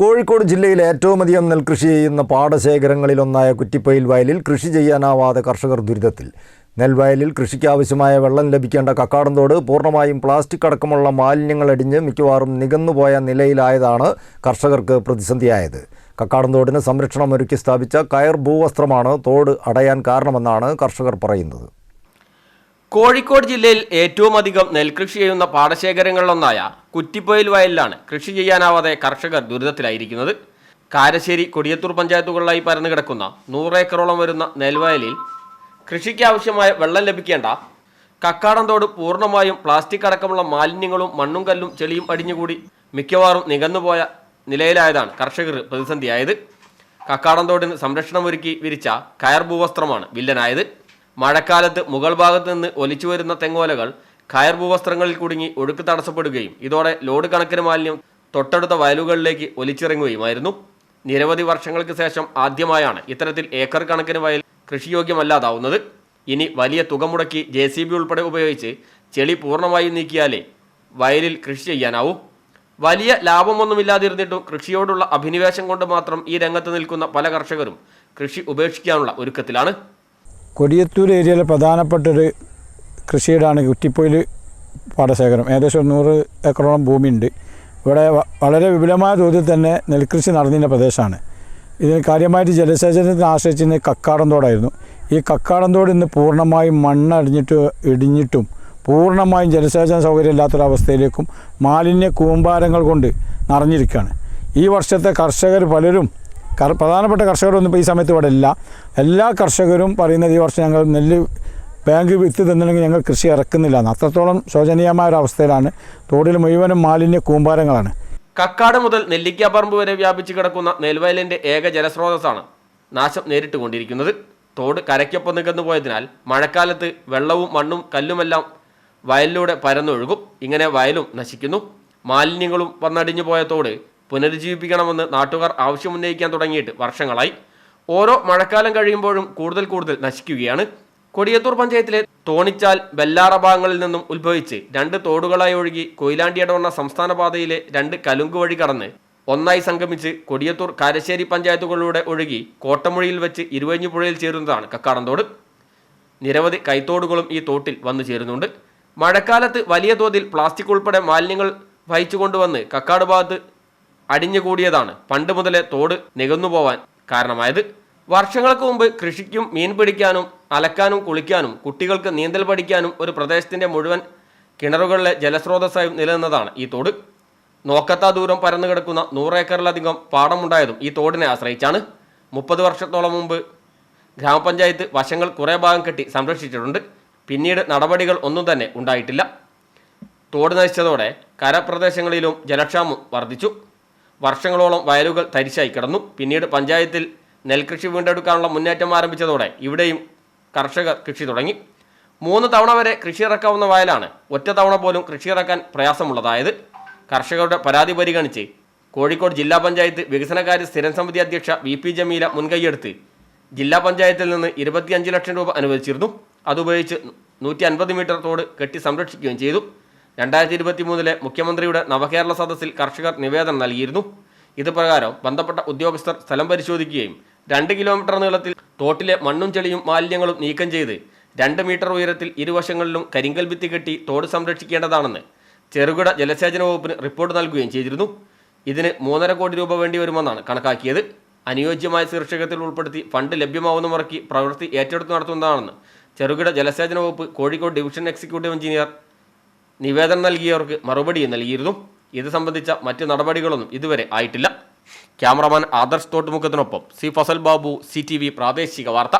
കോഴിക്കോട് ജില്ലയിൽ ഏറ്റവും അധികം നെൽകൃഷി ചെയ്യുന്ന പാടശേഖരങ്ങളിലൊന്നായ കുറ്റിപ്പയിൽ വയലിൽ കൃഷി ചെയ്യാനാവാതെ കർഷകർ ദുരിതത്തിൽ. നെൽവയലിൽ കൃഷിക്കാവശ്യമായ വെള്ളം ലഭിക്കേണ്ട കക്കാടന്തോട് പൂർണമായും പ്ലാസ്റ്റിക് അടക്കമുള്ള മാലിന്യങ്ങൾ അടിഞ്ഞ് മിക്കവാറും നികന്നുപോയ നിലയിലായതാണ് കർഷകർക്ക് പ്രതിസന്ധിയായത്. കക്കാടന്തോടിന് സംരക്ഷണം ഒരുക്കി സ്ഥാപിച്ച കയർ ഭൂവസ്ത്രമാണ് തോട് അടയാൻ കാരണമെന്നാണ് കർഷകർ പറയുന്നത്. കോഴിക്കോട് ജില്ലയിൽ ഏറ്റവും അധികം നെൽകൃഷി ചെയ്യുന്ന പാടശേഖരങ്ങളിലൊന്നായ കുറ്റിപ്പൊയിൽ വയലിലാണ് കൃഷി ചെയ്യാനാവാതെ കർഷകർ ദുരിതത്തിലായിരിക്കുന്നത്. കാരശ്ശേരി കൊടിയത്തൂർ പഞ്ചായത്തുകളിലായി പരന്നു കിടക്കുന്ന നൂറേക്കറോളം വരുന്ന നെൽവയലിൽ കൃഷിക്കാവശ്യമായ വെള്ളം ലഭിക്കേണ്ട കക്കാടന്തോട് പൂർണമായും പ്ലാസ്റ്റിക് അടക്കമുള്ള മാലിന്യങ്ങളും മണ്ണും കല്ലും ചെളിയും അടിഞ്ഞുകൂടി മിക്കവാറും നികന്നുപോയ നിലയിലായതാണ് കർഷകർ പ്രതിസന്ധിയായത്. കക്കാടന്തോടിന് സംരക്ഷണമൊരുക്കി വിരിച്ച കയർ ഭൂവസ്ത്രമാണ് വില്ലനായത്. മഴക്കാലത്ത് മുകൾ ഭാഗത്ത് നിന്ന് ഒലിച്ചു വരുന്ന തെങ്ങോലകൾ കയർ ഭൂവസ്ത്രങ്ങളിൽ കുടുങ്ങി ഒഴുക്ക് തടസ്സപ്പെടുകയും ഇതോടെ ലോഡ് കണക്കിന് മാലിന്യം തൊട്ടടുത്ത വയലുകളിലേക്ക് ഒലിച്ചിറങ്ങുകയുമായിരുന്നു. നിരവധി വർഷങ്ങൾക്ക് ശേഷം ആദ്യമായാണ് ഇത്തരത്തിൽ ഏക്കർ കണക്കിന് വയൽ കൃഷിയോഗ്യമല്ലാതാവുന്നത്. ഇനി വലിയ തുക മുടക്കി ജെ സി ബി ഉൾപ്പെടെ ഉപയോഗിച്ച് ചെളി പൂർണമായും നീക്കിയാലേ വയലിൽ കൃഷി ചെയ്യാനാവൂ. വലിയ ലാഭമൊന്നുമില്ലാതിരുന്നിട്ടും കൃഷിയോടുള്ള അഭിനിവേശം കൊണ്ട് മാത്രം ഈ രംഗത്ത് നിൽക്കുന്ന പല കർഷകരും കൃഷി ഉപേക്ഷിക്കാനുള്ള ഒരുക്കത്തിലാണ്. കൊടിയത്തൂർ ഏരിയയിലെ പ്രധാനപ്പെട്ടൊരു കൃഷിയിടാണ് കുറ്റിപ്പൊയിൽ പാടശേഖരം. ഏകദേശം ഒരു നൂറ് ഏക്കറോളം ഭൂമിയുണ്ട്. ഇവിടെ വളരെ വിപുലമായ തോതിൽ തന്നെ നെൽകൃഷി നടന്നിരുന്ന പ്രദേശമാണ്. ഇതിന് കാര്യമായിട്ട് ജലസേചനത്തിന് ആശ്രയിച്ചിരുന്ന ആശ്രയിച്ചിരുന്നത് കക്കാടന്തോടായിരുന്നു. ഈ കക്കാടന്തോട് ഇന്ന് പൂർണമായും മണ്ണടിഞ്ഞിട്ട് ഇടിഞ്ഞിട്ടും പൂർണമായും ജലസേചന സൗകര്യം ഇല്ലാത്തൊരവസ്ഥയിലേക്കും മാലിന്യ കൂമ്പാരങ്ങൾ കൊണ്ട് നിറഞ്ഞിരിക്കുകയാണ്. ഈ വർഷത്തെ കർഷകർ പലരും പ്രധാനപ്പെട്ട കർഷകരൊന്നും ഇപ്പോൾ ഈ സമയത്ത് ഇവിടെ ഇല്ല. എല്ലാ കർഷകരും പറയുന്നത് ഈ വർഷം ഞങ്ങൾ നെല്ല് ബാങ്ക് വിത്ത് തന്നില്ലെങ്കിൽ ഞങ്ങൾ കൃഷി ഇറക്കുന്നില്ല എന്ന്. അത്രത്തോളം ശോചനീയമായ ഒരു അവസ്ഥയിലാണ്. തോടിൽ മുഴുവനും മാലിന്യ കൂമ്പാരങ്ങളാണ്. കക്കാട് മുതൽ നെല്ലിക്കാപ്പറമ്പ് വരെ വ്യാപിച്ചു കിടക്കുന്ന നെൽവയലിന്റെ ഏക ജലസ്രോതസ്സാണ് നാശം നേരിട്ടുകൊണ്ടിരിക്കുന്നത്. തോട് കരയ്ക്കൊപ്പം നികന്നു പോയതിനാൽ മഴക്കാലത്ത് വെള്ളവും മണ്ണും കല്ലുമെല്ലാം വയലിലൂടെ പരന്നൊഴുകും. ഇങ്ങനെ വയലും നശിക്കുന്നു. മാലിന്യങ്ങളും വന്നടിഞ്ഞു പോയ തോട് പുനരുജ്ജീവിപ്പിക്കണമെന്ന് നാട്ടുകാർ ആവശ്യമുന്നയിക്കാൻ തുടങ്ങിയിട്ട് വർഷങ്ങളായി. ഓരോ മഴക്കാലം കഴിയുമ്പോഴും കൂടുതൽ കൂടുതൽ നശിക്കുകയാണ്. കൊടിയത്തൂർ പഞ്ചായത്തിലെ തോണിച്ചാൽ ബെല്ലാറ ഭാഗങ്ങളിൽ നിന്നും ഉത്ഭവിച്ച് രണ്ട് തോടുകളായി ഒഴുകി കൊയിലാണ്ടി ഇടവണ്ണ സംസ്ഥാന പാതയിലെ രണ്ട് കലുങ്ക് വഴി കടന്ന് ഒന്നായി സംഗമിച്ച് കൊടിയത്തൂർ കാരശ്ശേരി പഞ്ചായത്തുകളിലൂടെ ഒഴുകി കോട്ടമുഴിയിൽ വെച്ച് ഇരുവഞ്ഞു പുഴയിൽ ചേരുന്നതാണ് കക്കാടന്തോട് നിരവധി കൈത്തോടുകളും ഈ തോട്ടിൽ വന്നു ചേരുന്നുണ്ട്. മഴക്കാലത്ത് വലിയ തോതിൽ പ്ലാസ്റ്റിക് ഉൾപ്പെടെ മാലിന്യങ്ങൾ വഹിച്ചുകൊണ്ടുവന്ന് കക്കാട് ഭാഗത്ത് അടിഞ്ഞുകൂടിയതാണ്. പണ്ട് മുതലേ തോട് നികന്നു പോവാൻ കാരണമായത്. വർഷങ്ങൾക്ക് മുമ്പ് കൃഷിക്കും മീൻ പിടിക്കാനും അലക്കാനും കുളിക്കാനും കുട്ടികൾക്ക് നീന്തൽ പഠിക്കാനും ഒരു പ്രദേശത്തിന്റെ മുഴുവൻ കിണറുകളിലെ ജലസ്രോതസ്സായും നിലനിന്നതാണ് ഈ തോട്. നോക്കത്താ ദൂരം പരന്നു കിടക്കുന്ന നൂറേക്കറിലധികം പാടമുണ്ടായതും ഈ തോടിനെ ആശ്രയിച്ചാണ്. മുപ്പത് വർഷത്തോളം മുമ്പ് ഗ്രാമപഞ്ചായത്ത് വശങ്ങൾ കുറേ ഭാഗം കെട്ടി സംരക്ഷിച്ചിട്ടുണ്ട്. പിന്നീട് നടപടികൾ ഒന്നും തന്നെ ഉണ്ടായിട്ടില്ല. തോട് നശിച്ചതോടെ കരപ്രദേശങ്ങളിലും ജലക്ഷാമം വർദ്ധിച്ചു. വർഷങ്ങളോളം വയലുകൾ തരിശായി കിടന്നു. പിന്നീട് പഞ്ചായത്തിൽ നെൽകൃഷി വീണ്ടെടുക്കാനുള്ള മുന്നേറ്റം ആരംഭിച്ചതോടെ ഇവിടെയും കർഷകർ കൃഷി തുടങ്ങി. മൂന്ന് തവണ വരെ കൃഷി ഇറക്കാവുന്ന വയലാണ് ഒറ്റ തവണ പോലും കൃഷി ഇറക്കാൻ പ്രയാസമുള്ളതായത്. കർഷകരുടെ പരാതി പരിഗണിച്ച് കോഴിക്കോട് ജില്ലാ പഞ്ചായത്ത് വികസനകാര്യ സ്ഥിരം സമിതി അധ്യക്ഷ വി പി ജമീല മുൻകൈയെടുത്ത് ജില്ലാ പഞ്ചായത്തിൽ നിന്ന് ഇരുപത്തിയഞ്ച് ലക്ഷം രൂപ അനുവദിച്ചിരുന്നു. അതുപയോഗിച്ച് നൂറ്റി അൻപത് മീറ്റർ തോട് കെട്ടി സംരക്ഷിക്കുകയും ചെയ്തു. രണ്ടായിരത്തി ഇരുപത്തി മൂന്നിലെ മുഖ്യമന്ത്രിയുടെ നവകേരള സദസ്സിൽ കർഷകർ നിവേദനം നൽകിയിരുന്നു. ഇതുപ്രകാരം ബന്ധപ്പെട്ട ഉദ്യോഗസ്ഥർ സ്ഥലം പരിശോധിക്കുകയും രണ്ട് കിലോമീറ്റർ നീളത്തിൽ തോട്ടിലെ മണ്ണും ചെളിയും മാലിന്യങ്ങളും നീക്കം ചെയ്ത് രണ്ട് മീറ്റർ ഉയരത്തിൽ ഇരുവശങ്ങളിലും കരിങ്കൽ ഭിത്തി കെട്ടി തോട് സംരക്ഷിക്കേണ്ടതാണെന്ന് ചെറുകിട ജലസേചന വകുപ്പിന് റിപ്പോർട്ട് നൽകുകയും ചെയ്തിരുന്നു. ഇതിന് മൂന്നര കോടി രൂപ വേണ്ടി വരുമെന്നാണ് കണക്കാക്കിയത്. അനുയോജ്യമായ ശീർഷകത്തിൽ ഉൾപ്പെടുത്തി ഫണ്ട് ലഭ്യമാവുന്ന മുറയ്ക്ക് പ്രവൃത്തി ഏറ്റെടുത്ത് നടത്തുന്നതാണെന്ന് ചെറുകിട ജലസേചന വകുപ്പ് കോഴിക്കോട് ഡിവിഷൻ എക്സിക്യൂട്ടീവ് എഞ്ചിനീയർ നിവേദനം നൽകിയവർക്ക് മറുപടി നൽകിയിരുന്നു. ഇത് സംബന്ധിച്ച മറ്റ് നടപടികളൊന്നും ഇതുവരെ ആയിട്ടില്ല. ക്യാമറമാൻ ആദർശ് തോട്ടുമുഖത്തിനൊപ്പം സി ഫസൽ ബാബു സി പ്രാദേശിക വാർത്ത.